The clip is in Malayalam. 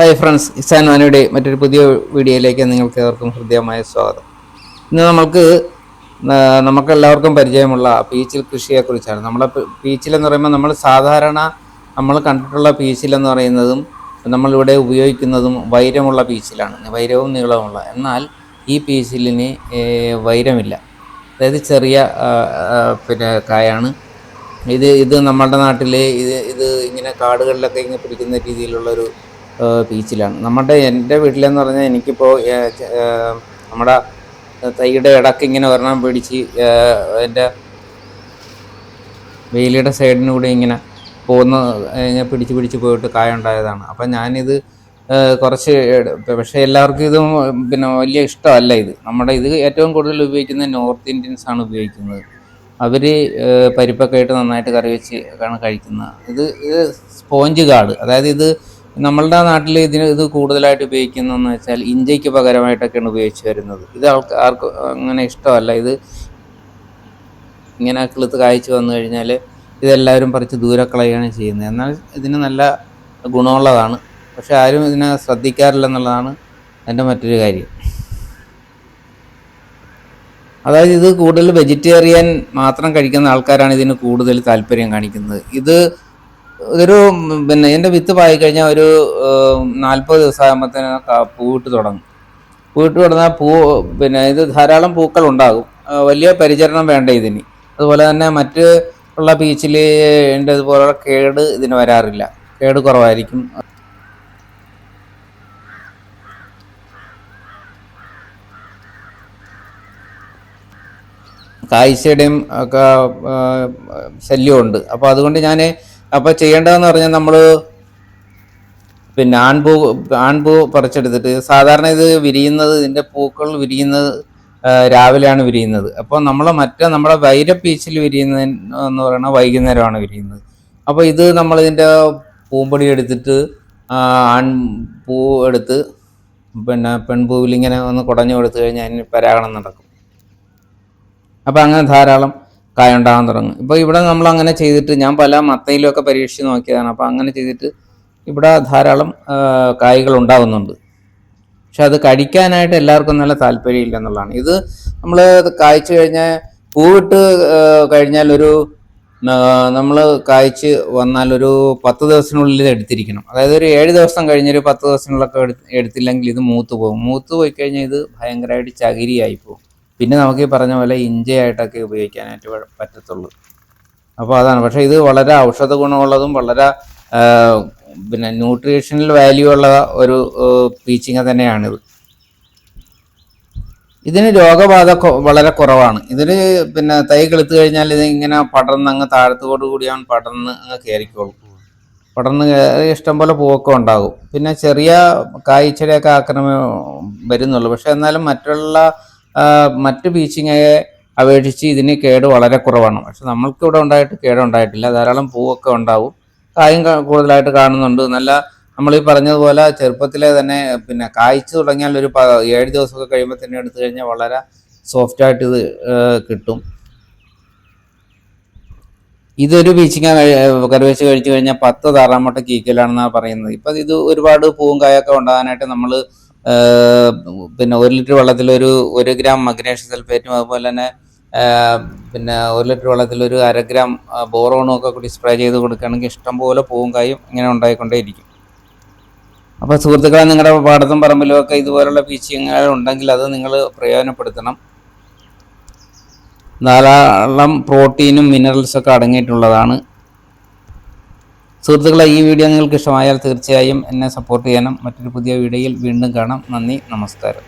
ഹായ് ഫ്രണ്ട്സ് ഇസാൻ മാനയുടെ മറ്റൊരു പുതിയ വീഡിയോയിലേക്ക് നിങ്ങൾക്ക് ഏവർക്കും ഹൃദ്യമായ സ്വാഗതം. ഇന്ന് നമുക്ക് ആ, നമുക്കെല്ലാവർക്കും പരിചയമുള്ള പീച്ചിൽ കൃഷിയെക്കുറിച്ചാണ്. നമ്മളെ പീച്ചിലെന്ന് പറയുമ്പോൾ നമ്മൾ സാധാരണ നമ്മൾ കണ്ടിട്ടുള്ള പീച്ചിലെന്ന് പറയുന്നതും നമ്മളിവിടെ ഉപയോഗിക്കുന്നതും വൈരമുള്ള പീച്ചിലാണ്. വൈരവും നീളവുമുള്ള. എന്നാൽ ഈ പീച്ചിലിന് വൈരമില്ല. അതായത് ചെറിയ പിന്നെ കായാണ്. ഇത് ഇത് നമ്മുടെ നാട്ടിൽ ഇത് ഇത് ഇങ്ങനെ കാടുകളിലൊക്കെ ഇങ്ങനെ പിടിക്കുന്ന രീതിയിലുള്ളൊരു പീച്ചിലാണ് നമ്മുടെ എന്റെ വീട്ടിലെന്ന് പറഞ്ഞാൽ എനിക്കിപ്പോൾ നമ്മുടെ തൈയുടെ ഇടയ്ക്ക് ഇങ്ങനെ ഒരെണ്ണം പിടിച്ച് എന്റെ വേലിയുടെ സൈഡിനൂടെ ഇങ്ങനെ പോകുന്ന ഇങ്ങനെ പിടിച്ച് പിടിച്ച് പോയിട്ട് കായ ഉണ്ടായതാണ്. അപ്പം ഞാനിത് കുറച്ച് പക്ഷേ എല്ലാവർക്കും ഇത് പിന്നെ വലിയ ഇഷ്ടമല്ല ഇത്. നമ്മുടെ ഇത് ഏറ്റവും കൂടുതൽ ഉപയോഗിക്കുന്നത് നോർത്ത് ഇന്ത്യൻസ് ആണ് ഉപയോഗിക്കുന്നത്. അവർ പരിപ്പൊക്കെ ആയിട്ട് നന്നായിട്ട് കറി വെച്ച് ആണ് കഴിക്കുന്നത്. ഇത് ഇത് സ്പോഞ്ച് കാട് അതായത് ഇത് നമ്മളുടെ നാട്ടിൽ ഇതിന് ഇത് കൂടുതലായിട്ട് ഉപയോഗിക്കുന്നതെന്ന് വെച്ചാൽ ഇഞ്ചയ്ക്ക് പകരമായിട്ടൊക്കെയാണ് ഉപയോഗിച്ച് വരുന്നത്. ഇത് ആർക്കും അങ്ങനെ ഇഷ്ടമല്ല. ഇത് ഇങ്ങനെ കിളുത്ത് കായ്ച്ചു വന്നു കഴിഞ്ഞാൽ ഇതെല്ലാവരും പറിച്ച് ദൂരെ കളയുകയാണ് ചെയ്യുന്നത്. എന്നാൽ ഇതിന് നല്ല ഗുണമുള്ളതാണ്. പക്ഷെ ആരും ഇതിനെ ശ്രദ്ധിക്കാറില്ല എന്നുള്ളതാണ് എന്റെ മറ്റൊരു കാര്യം. അതായത് ഇത് കൂടുതൽ വെജിറ്റേറിയൻ മാത്രം കഴിക്കുന്ന ആൾക്കാരാണ് ഇതിന് കൂടുതൽ താല്പര്യം കാണിക്കുന്നത്. ഇത് ഒരു പിന്നെ എന്റെ വിത്ത് പായി കഴിഞ്ഞാൽ ഒരു നാൽപ്പത് ദിവസം ആകുമ്പോഴത്തേന് പൂവിട്ട് തുടങ്ങും. പൂവിട്ട് തുടങ്ങാൻ പൂ പിന്നെ ഇത് ധാരാളം പൂക്കൾ ഉണ്ടാകും വലിയ പരിചരണം വേണ്ട ഇതിന്. അതുപോലെ തന്നെ മറ്റ് ഉള്ള ബീച്ചിൽ ഇതുപോലുള്ള കേട് ഇതിന് വരാറില്ല. കേട് കുറവായിരിക്കും. കാഴ്ചയുടെയും ഒക്കെ ശല്യമുണ്ട് അപ്പോൾ അതുകൊണ്ട് ഞാൻ അപ്പോൾ ചെയ്യേണ്ടതെന്ന് പറഞ്ഞാൽ നമ്മൾ പിന്നെ ആൺപൂ ആൺപൂ പറിച്ചെടുത്തിട്ട് സാധാരണ ഇത് വിരിയുന്നത് ഇതിന്റെ പൂക്കൾ വിരിയുന്നത് രാവിലെയാണ് വിരിയുന്നത്. അപ്പോൾ നമ്മൾ മറ്റേ നമ്മുടെ വൈരപ്പീച്ചിൽ വിരിയുന്ന എന്ന് പറയുന്നത് വൈകുന്നേരമാണ് വിരിയുന്നത്. അപ്പോൾ ഇത് നമ്മൾ ഇതിന്റെ പൂമ്പൊടി എടുത്തിട്ട് ആൺ പൂ എടുത്ത് പിന്നെ പെൺപൂവിൽ ഇങ്ങനെ ഒന്ന് കുടഞ്ഞു കൊടുത്തു കഴിഞ്ഞാൽ അതിന് പരാഗണം നടക്കും. അപ്പോൾ അങ്ങനെ ധാരാളം കായ ഉണ്ടാകാൻ തുടങ്ങും. ഇപ്പോൾ ഇവിടെ നമ്മൾ അങ്ങനെ ചെയ്തിട്ട് ഞാൻ പല മത്തയിലൊക്കെ പരീക്ഷിച്ച് നോക്കിയതാണ്. അപ്പോൾ അങ്ങനെ ചെയ്തിട്ട് ഇവിടെ ധാരാളം കായ്കൾ ഉണ്ടാകുന്നുണ്ട് പക്ഷെ അത് കഴിക്കാനായിട്ട് എല്ലാവർക്കും നല്ല താല്പര്യമില്ല എന്നുള്ളതാണ്. ഇത് നമ്മൾ കായ്ച്ചു കഴിഞ്ഞാൽ പൂവിട്ട് കഴിഞ്ഞാൽ ഒരു നമ്മൾ കായ്ച്ച് വന്നാൽ ഒരു പത്ത് ദിവസത്തിനുള്ളിൽ എടുത്തിരിക്കണം. അതായത് ഒരു ഏഴ് ദിവസം കഴിഞ്ഞൊരു പത്ത് ദിവസത്തിനുള്ളൊക്കെ എടുത്തില്ലെങ്കിൽ ഇത് മൂത്ത് പോകും. മൂത്ത് പോയി കഴിഞ്ഞാൽ ഇത് ഭയങ്കരമായിട്ട് ചകിരിയായി പോകും. പിന്നെ നമുക്ക് ഈ പറഞ്ഞ പോലെ ഇഞ്ചയായിട്ടൊക്കെ ഉപയോഗിക്കാനായിട്ട് പറ്റത്തുള്ളൂ. അപ്പോൾ അതാണ്. പക്ഷേ ഇത് വളരെ ഔഷധ ഗുണമുള്ളതും വളരെ പിന്നെ ന്യൂട്രീഷണൽ വാല്യൂ ഉള്ള ഒരു പീച്ചിങ്ങ തന്നെയാണിത്. ഇതിന് രോഗബാധ വളരെ കുറവാണ്. ഇതിന് പിന്നെ തൈ കെളുത്തു കഴിഞ്ഞാൽ ഇത് ഇങ്ങനെ പടർന്ന് അങ്ങ് താഴത്തോടു കൂടി പടർന്ന് അങ്ങ് കയറിക്കോളും. പടർന്ന് കയറി ഇഷ്ടംപോലെ പൂവൊക്കെ ഉണ്ടാകും. പിന്നെ ചെറിയ കായ്ച്ചടയൊക്കെ ആക്രമം വരുന്നുള്ളൂ. പക്ഷെ എന്നാലും മറ്റുള്ള മറ്റ് പീച്ചിങ്ങയെ അപേക്ഷിച്ച് ഇതിന് കേട് വളരെ കുറവാണ്. പക്ഷെ നമ്മൾക്ക് ഇവിടെ ഉണ്ടായിട്ട് കേട് ഉണ്ടായിട്ടില്ല ധാരാളം പൂവൊക്കെ ഉണ്ടാവും. കായും കൂടുതലായിട്ട് കാണുന്നുണ്ട്. നല്ല നമ്മൾ ഈ പറഞ്ഞതുപോലെ ചെറുപ്പത്തിലെ തന്നെ പിന്നെ കായ്ച്ചു തുടങ്ങിയാൽ ഒരു ഏഴ് ദിവസമൊക്കെ കഴിയുമ്പോൾ തന്നെ എടുത്തു കഴിഞ്ഞാൽ വളരെ സോഫ്റ്റ് ആയിട്ട് ഇത് കിട്ടും. ഇതൊരു പീച്ചിങ്ങ കറി വെച്ച് കഴിച്ചു കഴിഞ്ഞാൽ പത്ത് താറാമുട്ട കീക്കലാണെന്നാണ് പറയുന്നത്. ഇപ്പം ഇത് ഒരുപാട് പൂവും കായൊക്കെ ഉണ്ടാകാനായിട്ട് നമ്മൾ പിന്നെ ഒരു ലിറ്റർ വെള്ളത്തിൽ ഒരു ഒരു ഗ്രാം മഗ്നേഷ്യം സൾഫേറ്റും അതുപോലെ തന്നെ പിന്നെ ഒരു ലിറ്റർ വെള്ളത്തിൽ ഒരു അര ഗ്രാം ബോറോണും ഒക്കെ കൂടി സ്പ്രേ ചെയ്ത് കൊടുക്കുകയാണെങ്കിൽ ഇഷ്ടംപോലെ പൂവും കായും ഇങ്ങനെ ഉണ്ടായിക്കൊണ്ടേയിരിക്കും. അപ്പോൾ സുഹൃത്തുക്കളെ നിങ്ങളുടെ പാടത്തും പറമ്പിലും ഒക്കെ ഇതുപോലുള്ള പീച്ചിങ്ങൾ ഉണ്ടെങ്കിൽ അത് നിങ്ങൾ പ്രയോജനപ്പെടുത്തണം. ധാരാളം പ്രോട്ടീനും മിനറൽസൊക്കെ അടങ്ങിയിട്ടുള്ളതാണ് സുഹൃത്തുക്കളെ ഈ വീഡിയോ നിങ്ങൾക്ക് ഇഷ്ടമായാൽ തീർച്ചയായും എന്നെ സപ്പോർട്ട് ചെയ്യാനും മറ്റൊരു പുതിയ വീഡിയോയിൽ വീണ്ടും കാണാം. നന്ദി നമസ്കാരം.